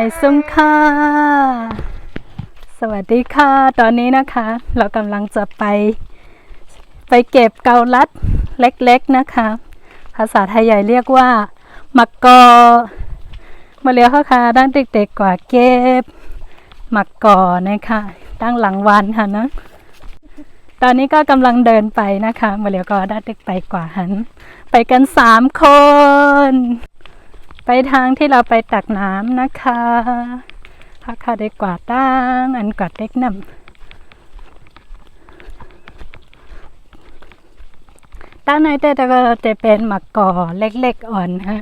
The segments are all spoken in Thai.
ไอซุ้มค่ะ สวัสดีค่ะ ตอนนี้นะคะ เรากำลังจะไป ไปเก็บเกาลัดเล็กๆนะคะ ภาษาไทยใหญ่เรียกว่ามักกอ มาเลี้ยวข้าค่ะด้านเด็กๆกว่าเก็บมักกอนะคะตั้งหลังวันค่ะนะ ตอนนี้ก็กำลังเดินไปนะคะ มาเลี้ยวก็ด้านเด็กไปกว่าหัน ไปกันสามคน ไปทางที่เราไปตักน้ำนะคะพักค่ะได้กวาดตั้งอันกวาดเล็กน้ำตั้งในแต่ก็จะเป็นหมักก่อเล็กๆอ่อนฮะ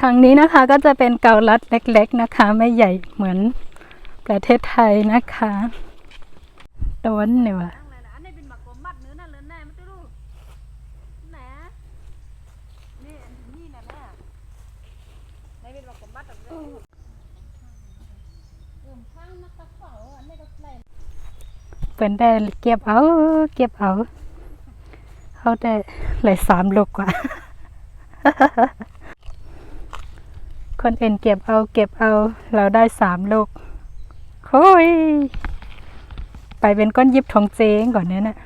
ทางนี้นะคะก็จะเป็นเกาลัดเล็ก ๆนะคะ ไม่ใหญ่เหมือนประเทศไทยนะคะต้นเนี่ยว่ะ อันนี้เป็นหมากกมัดเนื้อนั่นเลยแน่ไม่ต้องรู้แหนนี่อันนี้นะแม่ในเป็นหมากกมัดแบบนี้ เป็นได้เก็บเอา เก็บเอา เขาได้หลายสามลูกกว่า คนเอ็นเก็บเอา เก็บเอา เราได้สามลูกโอ้ย ไปเป็นก้อนยิบทองเจงก่อนเนี่ยนะ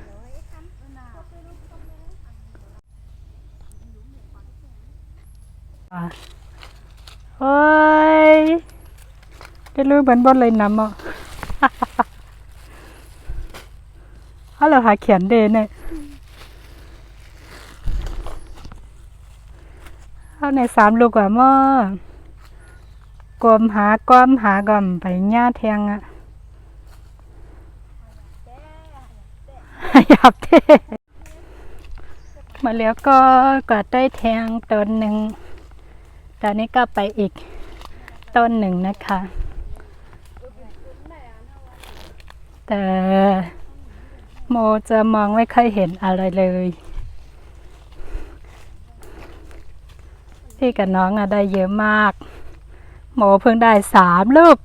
่ะโอ้ยได้รู้เหมือนบนเลยน้ำอะ เราหาเขียนเดนเนี่ยเอาในสามลูกว่าม้อกลมหาก้อมหากลมไปหญ้าแทงอะหยับเทมาแล้วก็ก็ได้แทงต้นหนึ่งตอนนี้ก็ไปอีกต้นหนึ่งนะคะ แต่ โมจะมองไม่ค่อยเห็นอะไรเลย พี่กับน้องอะได้เยอะมาก โมเพิ่งได้สามลูก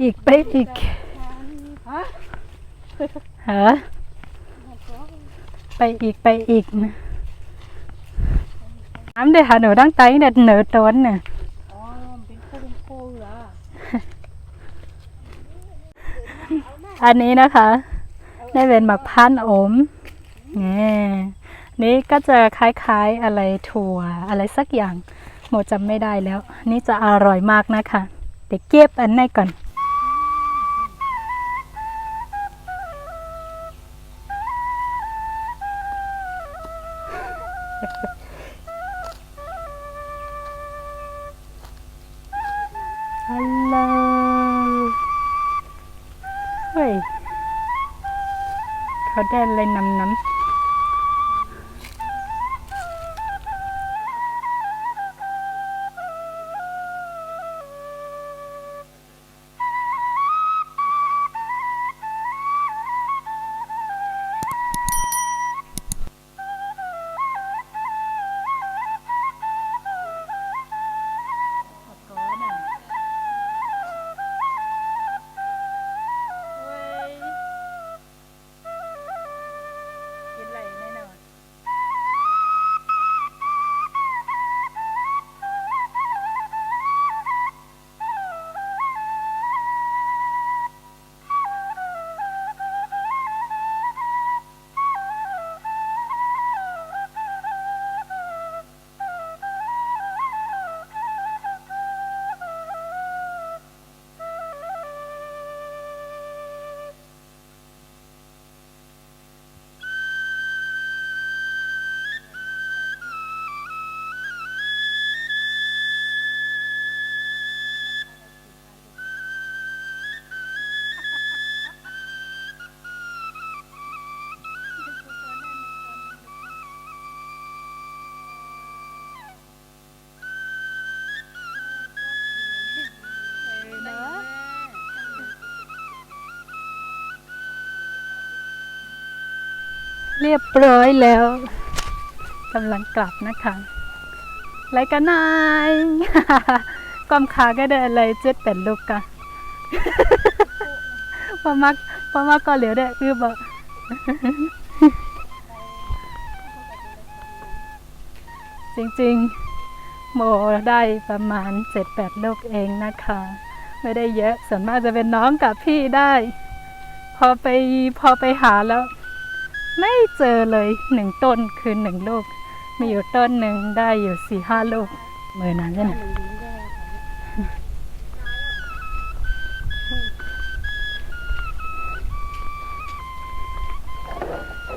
อีกไปอีกฮะไปอีกไปอีกนะน้ำเดี๋ยวหาหนูตั้งไตเด็ดเหนือต้นน่ะ อ๋อเป็นคู่เป็นคู่เหรอ อันนี้นะคะได้เป็นหมักพันอมนี่นี่ก็จะคล้ายๆอะไรถั่วอะไรสักอย่างโมจำไม่ได้แล้ว นี่จะอร่อยมากนะคะเดี๋ยวเก็บอันไหนก่อน เขาได้อะไรนำน้ำ เรียบร้อยแล้วกำลังกลับนะคะไรกันนายความขาก็ได้อะไรเจ็ดเป็นลูกกะพอมักพอมักก็เหลียวได้อือบอกจริงๆ โมได้ประมาณเจ็ดแปดลูกเองนะคะ ไม่ได้เยอะส่วนมากจะเป็นน้องกับพี่ได้ พอไปพอไปหาแล้ว ไม่เจอเลยหนึ่งต้นคือหนึ่งลูก มีอยู่ต้นหนึ่งได้อยู่สี่ห้าลูกมือนานใช่ไหม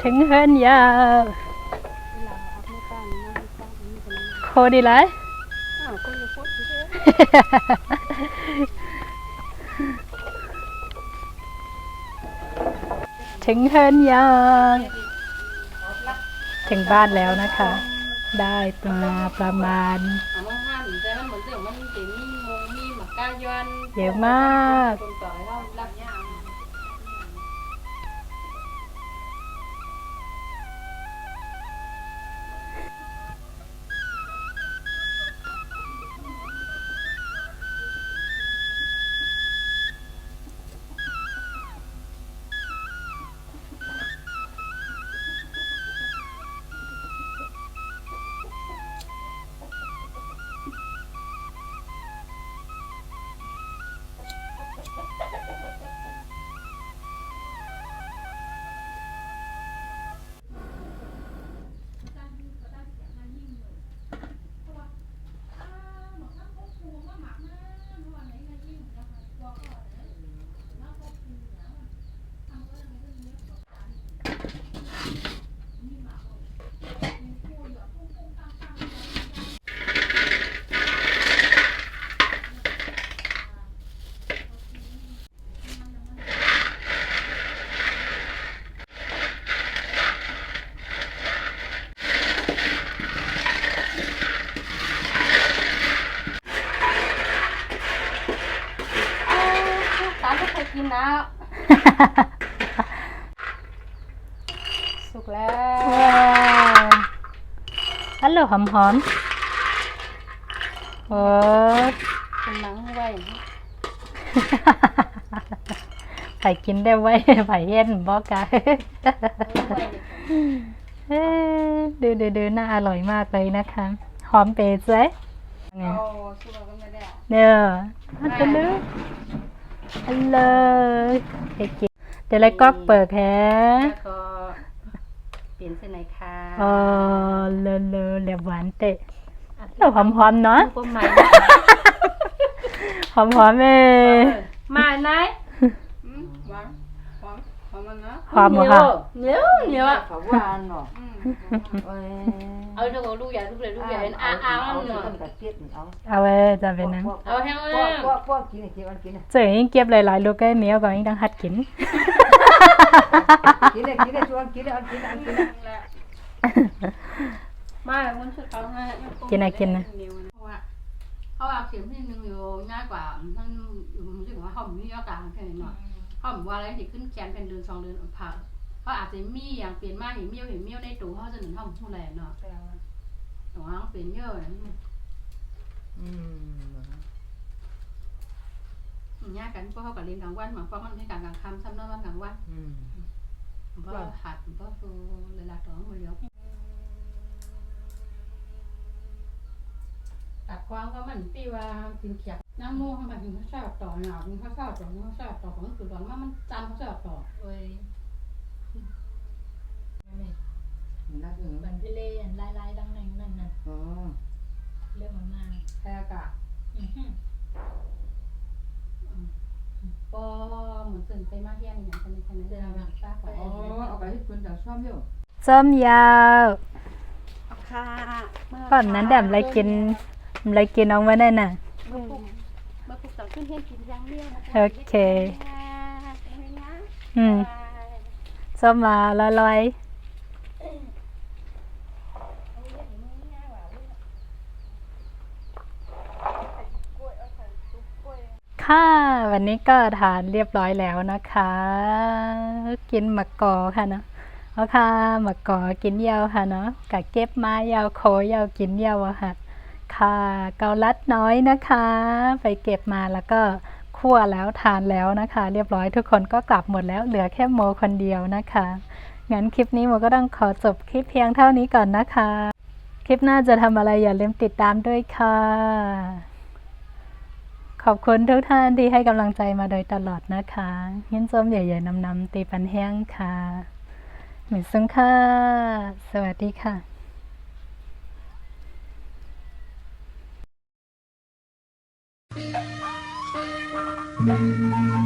ถึงเฮินยาวโคดีไร ถึงเฮินยางถึงบ้านแล้วนะคะ ได้ปลาประมาณเอามาหั่นแต่มันเหมือนเดี๋ยวมันจะมีมงมีหมักกายอนเยอะมาก ฮัลโหลหอมหอมๆโอ้เป็นหนังไว้ไผ่กินได้ไว้ไผ่เย็นบอกกะเอ้ยดูดูดูน่าอร่อยมากเลยนะคะ หอมเปรี้ยวเนี่ยโอ้สุกแล้วก็ไม่ได้เนี่ยอันจะลึกอันเลยเฮ้ยกินเดี๋ยวเลยก๊อกเปิดแฮะแล้วก็ เปลี่ยนเส้นไหนคะอ๋อเลอเลอเรียบหวานเตะเราหอมหอมๆเนาะก็ใหม่หอมหอมๆเอ้มาไหนหวานหอมหอมมันนะหอมบ่ค่ะเหนียวเหนียวอะเขาว่าเนาะเอ้ยเอาเดี๋ยวลูกใหญ่ลูกเล็กลูกใหญ่เห็นอ่างอ่างเอามันหน่อยต้นกระเจี๊ยบเอาเอาไว้จะเป็นนั้นเอาแห้งพเลวยกพวกพวกกินไอ้ที่มันกินเจอยิ่งเก็บหลายๆลูกก็เหนียวกว่ายิ่งต้องหัดกิน กินเลยกินเลยชวนกินเลยอันกินอันกินมามันสุดเขาให้กินอะไรกินนะเขาเอาเข็มที่หนึ่งอยู่ง่ายกว่าท่านรู้สึกว่าเขามียอดกลางแค่นี้หน่อยเขาบอกว่าอะไรที่ขึ้นแขนเป็นเดือนสองเดือนผ่าเขาอาจจะมีอย่างเปลี่ยนมาเห็นเมียวเห็นเมียวในตู้เขาจะหนุนเขาผู้แรงเนาะแต่ว่าเปลี่ยนเยอะอืม ยากกันเพราะเขากับเรียนกลางวันหมาเพราะมันให้กลางกลางค่ำซ้ำนอกวันกลางวันอืมเพราะหัดเพราะตัวเลยละตัวมือเดียวตัดความก็มันปีว่ากินเขียบน้ำมูกเขาแบบกินข้าวซอยต่อหนากินข้าวซอยต่อข้าวซอยต่อของคือตอนว่ามันจานข้าวซอยต่อเอ้ยน่าจะเหมือนพี่เล่นลายๆดังหนึ่งนั่นน่ะอ๋อเรื่องมันมากแพ้กะ ก็เหมือนตื่นไปมากเที่ยงอย่างคนในคนนั้นจะมาป้าขออ๋อเอาไปให้คนจากชอบอยู่ส้มยาวค่ะก่อนนั้นแดมอะไรกินอะไรกินเอาไว้นั่นน่ะเมื่อปุ๊บเมื่อปุ๊บต่อขึ้นเที่ยงกินย่างเลี้ยงนะโอเค อืมส้มมาลอยๆ ค่ะ วันนี้ก็ทานเรียบร้อยแล้วนะคะ กินหมักกอค่ะเนาะเอาค่ะหมักกอกินยาวค่ะเนาะกะเก็บมายาวโคยาวกินยาวค่ะ ค่ะเกาลัดน้อยนะคะ ไปเก็บมาแล้วก็คั่วแล้วทานแล้วนะคะ เรียบร้อยทุกคนก็กลับหมดแล้วเหลือแค่โมคนเดียวนะคะงั้นคลิปนี้โมก็ต้องขอจบคลิปเพียงเท่านี้ก่อนนะคะ คลิปหน้าจะทำอะไรอย่าลืมติดตามด้วยค่ะ ขอบคุณทุกท่านที่ให้กำลังใจมาโดยตลอดนะคะยินส้มใหญ่ๆนำๆตีปันแห้งค่ะหมิซึ่งค่ะ สวัสดีค่ะ Thank